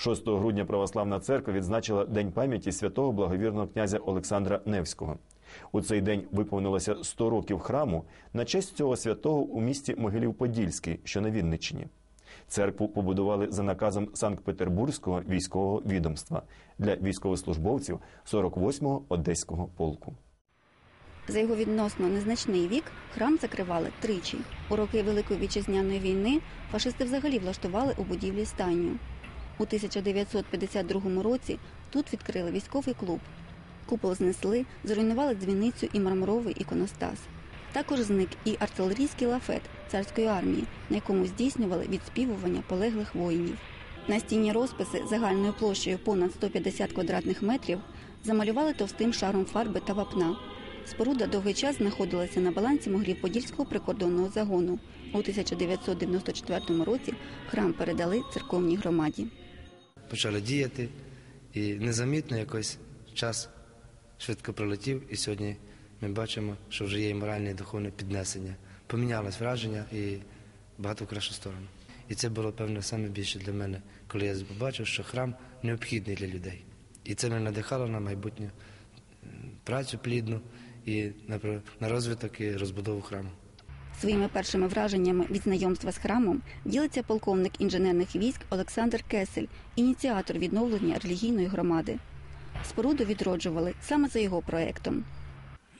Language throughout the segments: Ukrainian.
6 грудня православна церква відзначила День пам'яті святого благовірного князя Олександра Невського. У цей день виповнилося 100 років храму на честь цього святого у місті Могилів-Подільський, що на Вінниччині. Церкву побудували за наказом Санкт-Петербурзького військового відомства для військовослужбовців 48-го одеського полку. За його відносно незначний вік храм закривали тричі. У роки Великої вітчизняної війни фашисти взагалі влаштували у будівлі стайню. У 1952 році тут відкрили військовий клуб. Купол знесли, зруйнували дзвіницю і мармуровий іконостас. Також зник і артилерійський лафет царської армії, на якому здійснювали відспівування полеглих воїнів. Настінні розписи загальною площею понад 150 квадратних метрів замалювали товстим шаром фарби та вапна. Споруда довгий час знаходилася на балансі Могилів-Подільського прикордонного загону. У 1994 році храм передали церковній громаді. Почали діяти, і незамітно якось час швидко пролетів, і сьогодні ми бачимо, що вже є і моральне і духовне піднесення. Помінялось враження і багато в кращу сторону. І це було, певно, саме більше для мене, коли я побачив, що храм необхідний для людей. І це мене надихало на майбутню працю плідну і на розвиток і розбудову храму. Своїми першими враженнями від знайомства з храмом ділиться полковник інженерних військ Олександр Кесель, ініціатор відновлення релігійної громади. Споруду відроджували саме за його проектом.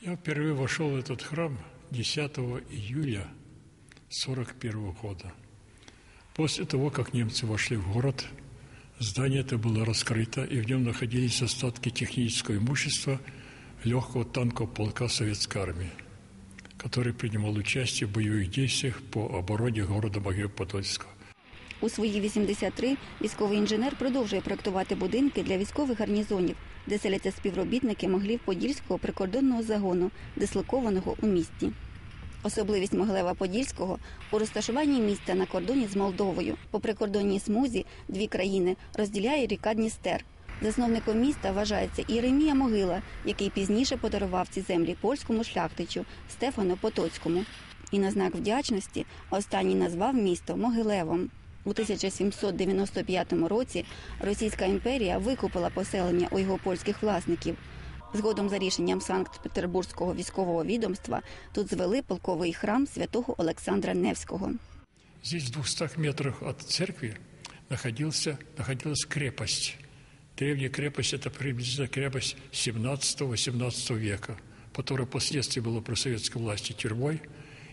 Я впервые вошел в этот храм 10 июля 1941 года. После того, как немцы вошли в город, здание это было раскрыто, и в нем находились остатки технического имущества легкого танкового полка Советской армии, который принимал участие в боевых действиях по обороне города Могилев-Подольского. У свої 83 військовий інженер продовжує проектувати будинки для військових гарнізонів, де селяться співробітники Могилів-Подільського прикордонного загону, дислокованого у місті. Особливість Могилева-Подільського у розташуванні міста на кордоні з Молдовою. По прикордонній смузі дві країни розділяє ріка Дністер. Засновником міста вважається Єремія Могила, який пізніше подарував ці землі польському шляхтичу Стефану Потоцькому. І на знак вдячності останній назвав місто Могилевом. У 1795 році Російська імперія викупила поселення у його польських власників. Згодом за рішенням Санкт-Петербурзького військового відомства тут звели полковий храм святого Олександра Невського. Здесь в 200 метрах от церкви находилась крепость. Древняя крепость – это приблизительно крепость 17-18 века, которая впоследствии была при советской власти тюрьмой,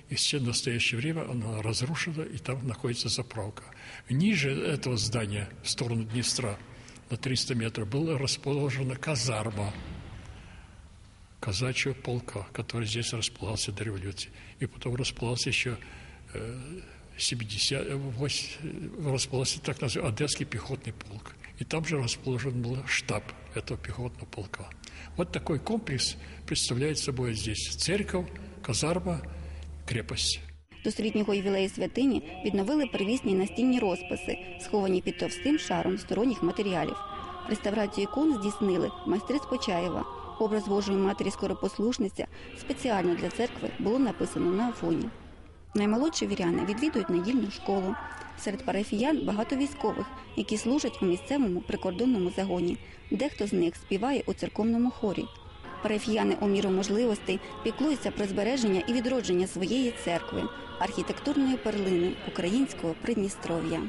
и сейчас в настоящее время она разрушена, и там находится заправка. Ниже этого здания, в сторону Днестра, на 300 метров, была расположена казарма казачьего полка, который здесь располагался до революции. И потом располагался еще э, 70, э, вось- э, располагался так называемый Одесский пехотный полк. И там же расположен был штаб этого пехотного полка. Вот такой комплекс представляет собой здесь церковь, казарма, крепость. До столітнього ювілею святині відновили первісні настінні розписи, сховані під товстим шаром сторонніх матеріалів. Реставрацію ікон здійснили майстри з Почаєва. Образ Божої матері скоропослушниця спеціально для церкви було написано на афоні. Наймолодші віряни відвідують недільну школу. Серед парафіян багато військових, які служать у місцевому прикордонному загоні. Дехто з них співає у церковному хорі. Парафіяни у міру можливостей піклуються про збереження і відродження своєї церкви, архітектурної перлини українського Придністров'я.